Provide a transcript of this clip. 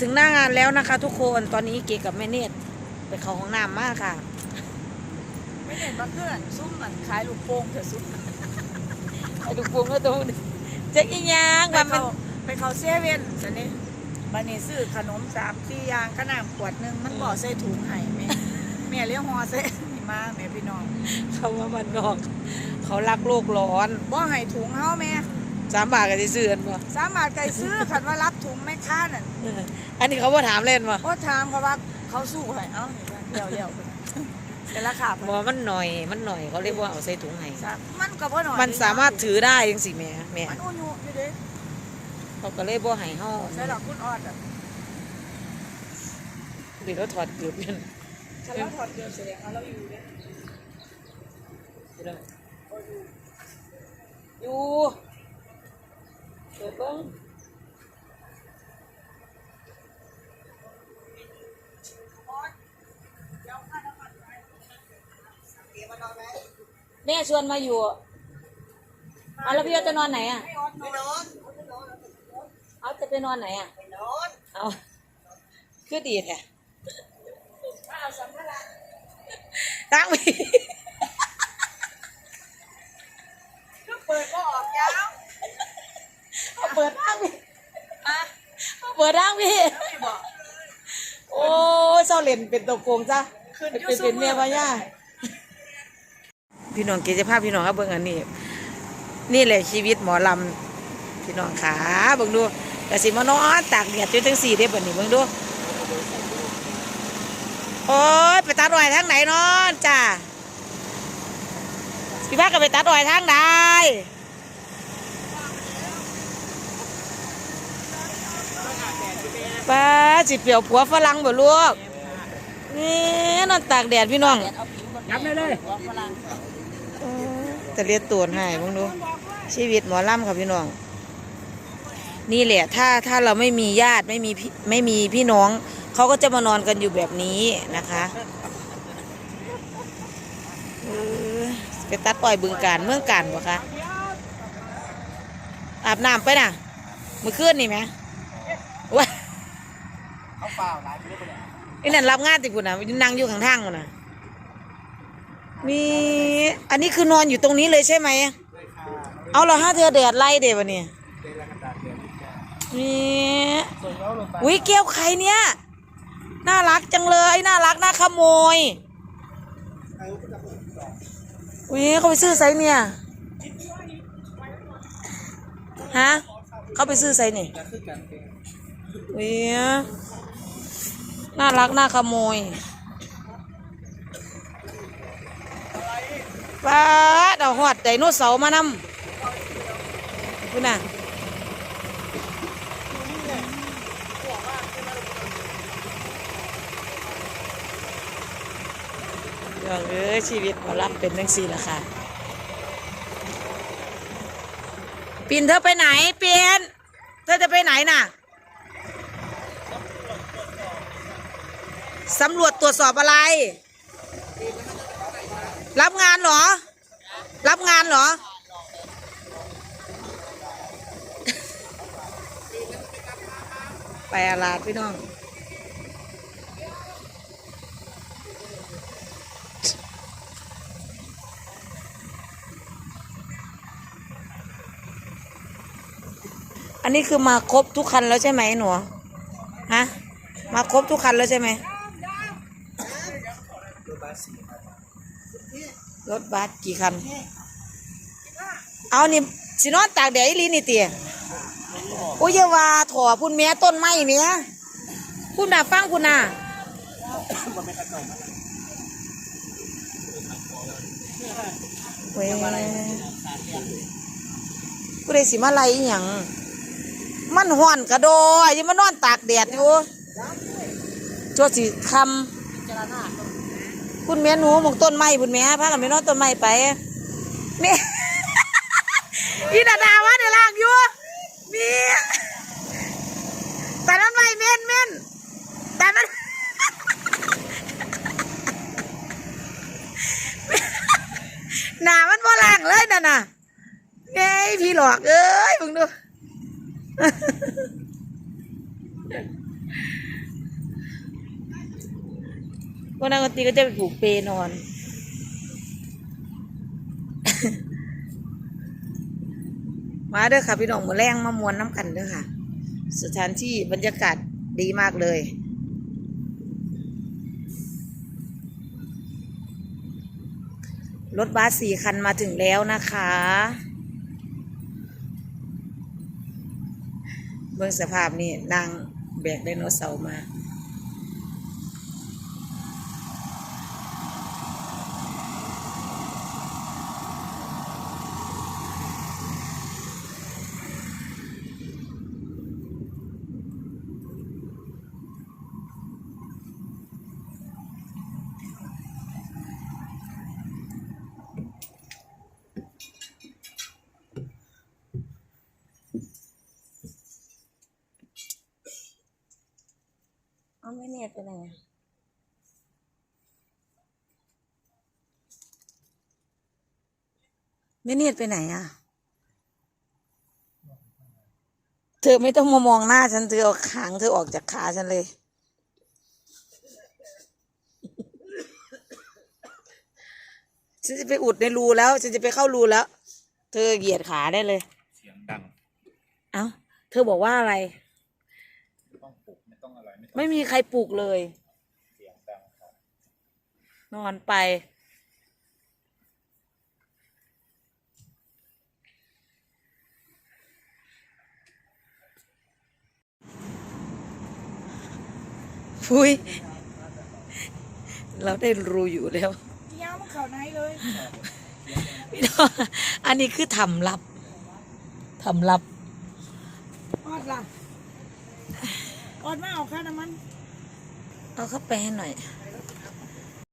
ถึงหน้างานแล้วนะคะ ทุกคนตอนนี้เกกับแม่เนตรไปเข้าห้องน้ำมากค่ะไม่เห็นว่าเพื่อนซุ่มมันขายลูกโป่งเถอะซุ่มไอ้ลูกปุงก็ตรงนี้เจ๊กอีหยังไปว่ามันเขาไปเขาเซเว่นสันนี่บันนี้ซื้อขนมสามสี่อย่างขนาดขวดหนึงมันบอกใส่ถุงให้แม่แม่เลี้ยงฮอใส่นี่มาแม่พี่น้องเขาว่ามันนอก เขารักโลกร้อนบ่ให้ถุงเฮาแม่ สามบาทก็จะซื้อกันบ่สามารถไก่ซื้อคันว่ารับถุงแม่ค้านั่นเอออันนี้เขาบ่ถามเล่นบ่ก็ถามเขาว่าเขาสู้ให้เอ้าเดี๋ยวเดี๋ยวแต่ราคาหมอมันหน่อยมันหน่อยเขาเรียกว่าเอาใส่ถุงให้มันก็บ่หน่อยมันสามารถถือได้จังสิแม่แม่มันอุ่นอยู่อยู่เด้เขาก็เลยบ่ให้เฮาใช่หรอกคุณออดอะเดี๋ยวเราถอดเกือบกันฉันเราถอดเกินแสดงว่าเราอยู่เด้อยู่ เปิดเบิ่งแม่ชวนมาอยู่เอาแล้วพี่ว่าจะนอนไหนอะไม่นอนเอาจะไปนอนไหนอะไม่นอนเอาคือดีแท้ถ้าเอาสัมภาระตั้งมี เศร้าเล่นเป็นตัวโกงจ้ะขึ้นเป็นอยู่เป็นเมียซุมื้อพญาพี่น้องเกจภาพพี่น้องครับเบิ่งอันนี้ นี่แหละชีวิตหมอลำพี่น้องขาเบิ่งดูกสิมานอนตากแดดจนจังสี่เด้เบิ่งนี่เบิ่งดูโอ้ยไปตัดอ้อยทางไหนนอนจ้าพี่พาก็ไปตัดอ้อยทางใดป้าจิเปรียวผัวฝรั่งบ่ลูก นี่นอนตากแดดพี่น้องยับเลยเลยจะเรียกตัวให้มึงดู ชีวิตหมอลำค่ะพี่น้อง นี่แหละ ถ้าถ้าเราไม่มีญาติไม่มีพี่ไม่มีพี่น้อง เขาก็จะมานอนกันอยู่แบบนี้นะคะเออไปตัดปล่อยบึงการเมืองการบ่คะอาบน้ำไปน่ะเมื่อคืนนี่ไหมว้าเขาเปล่าหลายไม่ได้ ไอ้นั่นรับงานติคุณนะนั่งอยู่ข้างทางคุณนะมีอันนี้คือนอนอยู่ตรงนี้เลยใช่ไหมเอาเราห้าเธอแดดไล่เดี๋ยวนี้นี่อุ้ยแก้วใครเนี่ยน่ารักจังเลยน่ารักน่าขโมยอุ้ยเขาไปซื้อไซส์เนี่ยฮะเขาไปซื้อไซส์นี่อุ้ย น่ารักน่าขโมยป้าดเอาหอดไดโนเสาร์มานำคุณน่ะอย่างเอ้ยชีวิตหมอลำเป็นจังสี่ละค่ะ ปินเธอไปไหนเปลี่ยนเธอจะไปไหนน่ะ สำรวจตรวจสอบอะไร รับงานเหรอ รับงานเหรอ ไปอาลาดพี่น้องอันนี้คือมาครบทุกคันแล้วใช่ไหมหนูฮะ มาครบทุกคันแล้วใช่ไหม รถบัสกี่คัน เอานี่สินอนตากแดดอีหลีนี่เตี๋ยโอ้ยอย่าว่าถอพุ่นแม่ต้นไม้เนี้ยพุ่นน่ะฟังพุ่นน่ะเว้ยกูได้สิมาไล่อีหยังมันห่อนกระโดดยังมานอนตากแดดอยู่จัวสิคำ คุณแม่หนูหมองต้นไม้คุณแม่พากันไปนอนต้นไม้ไปแม่อีดาดาว่าเดี๋ยวล่างอยู่มีแต่นั้นไม่เม่นเม่นแต่นั้นหนามันบ่ล่างเลยน่ะน่ะไงพี่หลอกเอ้ยมึงดู วันนักดนตรีก็จะไปผูกเปนอน มาเด้อค่ะพี่น้องมือแรงมามวนน้ำกันเด้อค่ะ สถานที่บรรยากาศดีมากเลยรถบัสสี่คันมาถึงแล้วนะคะ เบื้องสภาพนี่นางแบกไดโนเสาร์มา เอาไม่เนียดไปไหนอะไม่เนียดไปไหนอะ เธอไม่ต้องมามองหน้าฉัน เธอเอาขางเธอออกจากขาฉันเลย ฉันจะไปอุดในรูแล้ว ฉันจะไปเข้ารูแล้ว เธอเหยียดขาได้เลย เสียงดัง เอ้า เธอบอกว่าอะไรไม่ต้องปลุกไม่ ต้องอะไรไม่ต้องไม่มีใครปลุกเลย เสียงดังครับนอนไป พุยเราได้รู้อยู่แล้วยาวมันเข่าไหนเลย พี่น้องอันนี้คือทำลับทำลับออดล่ะ ออดมาเอาค่าน้ำมัน เอาเข้าไปให้หน่อย